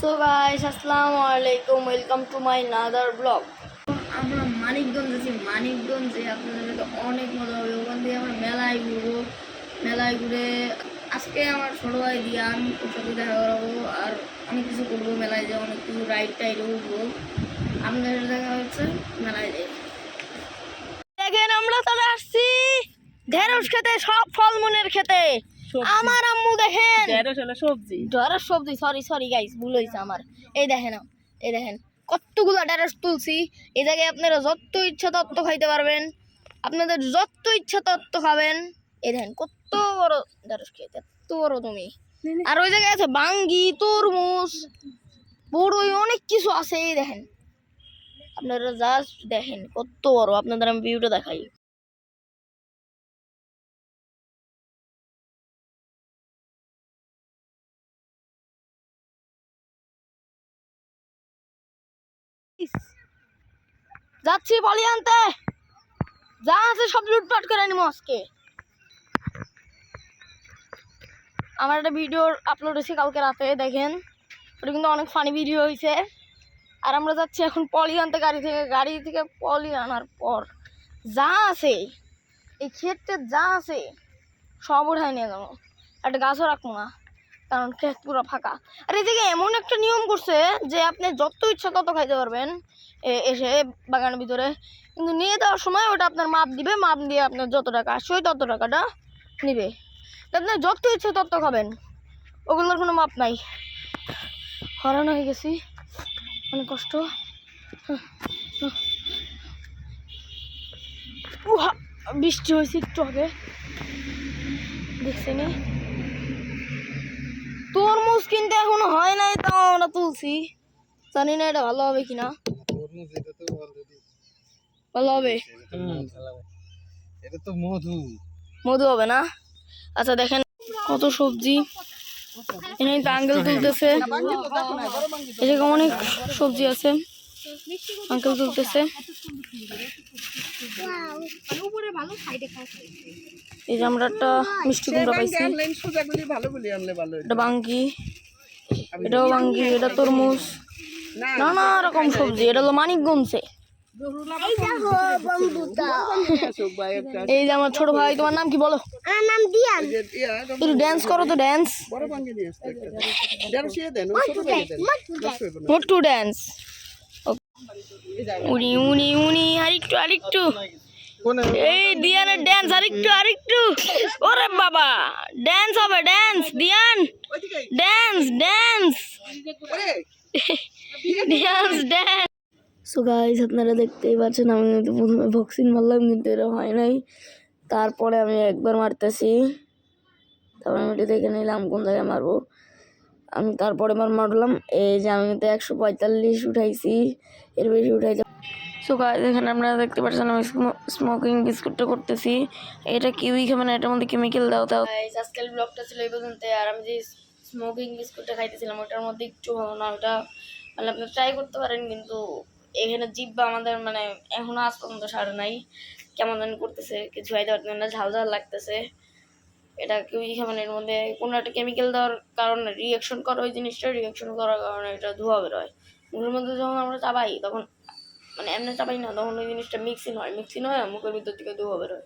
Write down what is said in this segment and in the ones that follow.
So guys আসসালামু আলাইকুম welcome to my another vlog আমরা মানিকগঞ্জ আছি। মানিকগঞ্জে আপনাদের অনেক মজা হবে। ওখান থেকে আমরা মেলায় ঘুরবো। মেলায় ঘুরে আজকে আমার ছোটো ভাই দিয়ান ওর সাথে দেখা করাবো। আর অনেক কিছু করব মেলায় যে অনেক কিছু রাইড টাইডে উঠবো আপনাদের দেখা হচ্ছে মেলায় যেয়ে দেখেন আমরা চলে আসছি। ঢেঁড়স খেতে সব ফলমূলের খেতে। আমার আম্মু দেখেন। ঢেঁড়স হলো সবজি। ঢেঁড়স সবজি সরি সরি গাইস ভুল হয়েছে আমার। এই দেখেন এই দেখেন কতগুলো ঢেঁড়স তুলছি। এই জায়গায় আপনারা যত ইচ্ছা তত্ত্ব খাইতে পারবেন। আপনাদের যত ইচ্ছা তত্ত্ব খাবেন। এই দেখেন কত বড় ঢেঁড়স খেতে এত বড় তুমি আর ওই জায়গায় আছে বাঙ্গি তরমুজ বড়ই অনেক কিছু আছে এই দেখেন। আপনারা জাস্ট দেখেন কত বড়। আপনাদের আমি ভিউটা দেখাই। যাচ্ছি বলি আনতে। যা আছে সব লুটপাট করে নিবো আজকে। আমার একটা ভিডিও আপলোড হয়েছে কালকে রাতে, দেখেন। ওটা কিন্তু অনেক ফানি ভিডিও হয়েছে। আর আমরা যাচ্ছি এখন পলি আনতে গাড়ি থেকে। গাড়ি থেকে পলি আনার পর যা আছে, এই ক্ষেত্রে যা আছে, সব উঠাই নিয়ে যাব। একটা গাছও রাখব না। কারণ ক্ষেত পুরো ফাঁকা। আর জায়গায় এমন একটা নিয়ম করছে যে আপনি যত ইচ্ছা তত খাইতে পারবেন এসে বাগানের ভিতরে। কিন্তু নিয়ে যাওয়ার সময় ওটা আপনার মাপ দিবে, মাপ দিয়ে আপনার যত টাকা আসছে ওই তত টাকাটা নিবে। আপনার যত ইচ্ছা তত খাবেন, ওগুলোর কোনো মাপ নাই। হরান হয়ে গেছি। অনেক কষ্ট। বৃষ্টি হয়েছে একটু আগে। দেখছি নি তরমুজ কিনতে এখনও হয় নাই তাও আমরা তুলছি। জানি না এটা ভালো হবে কিনা। ভালো হবে। এটা তো মধু। মধু হবে না? আচ্ছা দেখেন কত সবজি। এখানে একটা আঙ্কেল তুলতেছে। এদিকে অনেক সবজি আছে। আঙ্কেল তুলতেছে। এই যে আমরা একটা মিষ্টি কুমড়া পাইছি। সোজাগুলি ভালো বলি আনলে ভালো এটা বাঙ্গি এটাও বাঙ্গি এটা তরমুজ। নানা রকম সবজি এটা হলো মানিকগঞ্জে এই যে আমার ছোট ভাই তোমার নাম কি বলো? একটু ড্যান্স করো তো ড্যান্স। মোটু ড্যান্স উনি উনি উনি আরেকটু আরেকটু। এই দিয়ানের ড্যান্স আরেকটু আরেকটু। ওরে বাবা ড্যান্স হবে dance দিয়ান। Dance dance dance dance so guys আপনারা দেখতেই পাচ্ছেন আমি কিন্তু প্রথমে ভ্যাকসিন মারলাম কিন্তু এটা হয় নাই। তারপরে আমি একবার মারতেছি। তারপর আমি এটা দেখে নিলাম কোন জায়গায় মারবো। আমি তারপরে বার মারলাম এই যে আমি তো একশো পঁয়তাল্লিশ উঠাইছি। এর বেশি উঠাইছি সো গাইস এখানে আপনারা দেখতে পাচ্ছেন, আমি স্মোকিং বিস্কুটটা করতেছি। এটা কিউই খাবে না, এটার মধ্যে কেমিক্যাল দাও তাও আজকাল ব্লগটা ছিল এই পর্যন্ত। আর আমি যে স্মোকিং বিস্কুটটা খাইতেছিলাম, ওটার মধ্যে একটু ভালো না ওটা মানে আপনি ট্রাই করতে পারেন, কিন্তু এখানে জিব্বা আমাদের মানে এখনও আজ পর্যন্ত সারে নাই। কেমন জানি করতেছে, কিছু খাইতে পারতেন না, ঝাল ঝাল লাগতেছে। এটা কিউই খাবে না, এর মধ্যে কোনো একটা কেমিক্যাল দেওয়ার কারণে রিয়াকশন করে, ওই জিনিসটা রিয়াকশন করার কারণে এটা ধোয়া বেরোয়। মুখের মধ্যে যখন আমরা চাবাই, তখন মানে এমনি চাপাই না, তখন ওই জিনিসটা মিক্সিং হয়। মিক্সিং হয় মুখের ভিতর থেকে ধোয়া বেরোয়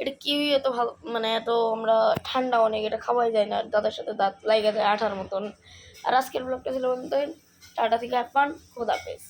এটা কিউই এত ভালো মানে এত আমরা ঠান্ডা অনেক, এটা খাওয়াই যায় না। দাদার সাথে দাঁত লাগে যায় আঠার মতন। আর আজকের ব্লগটা ছিল বলতে টাটা থেকে অ্যাপান খোদাফেজ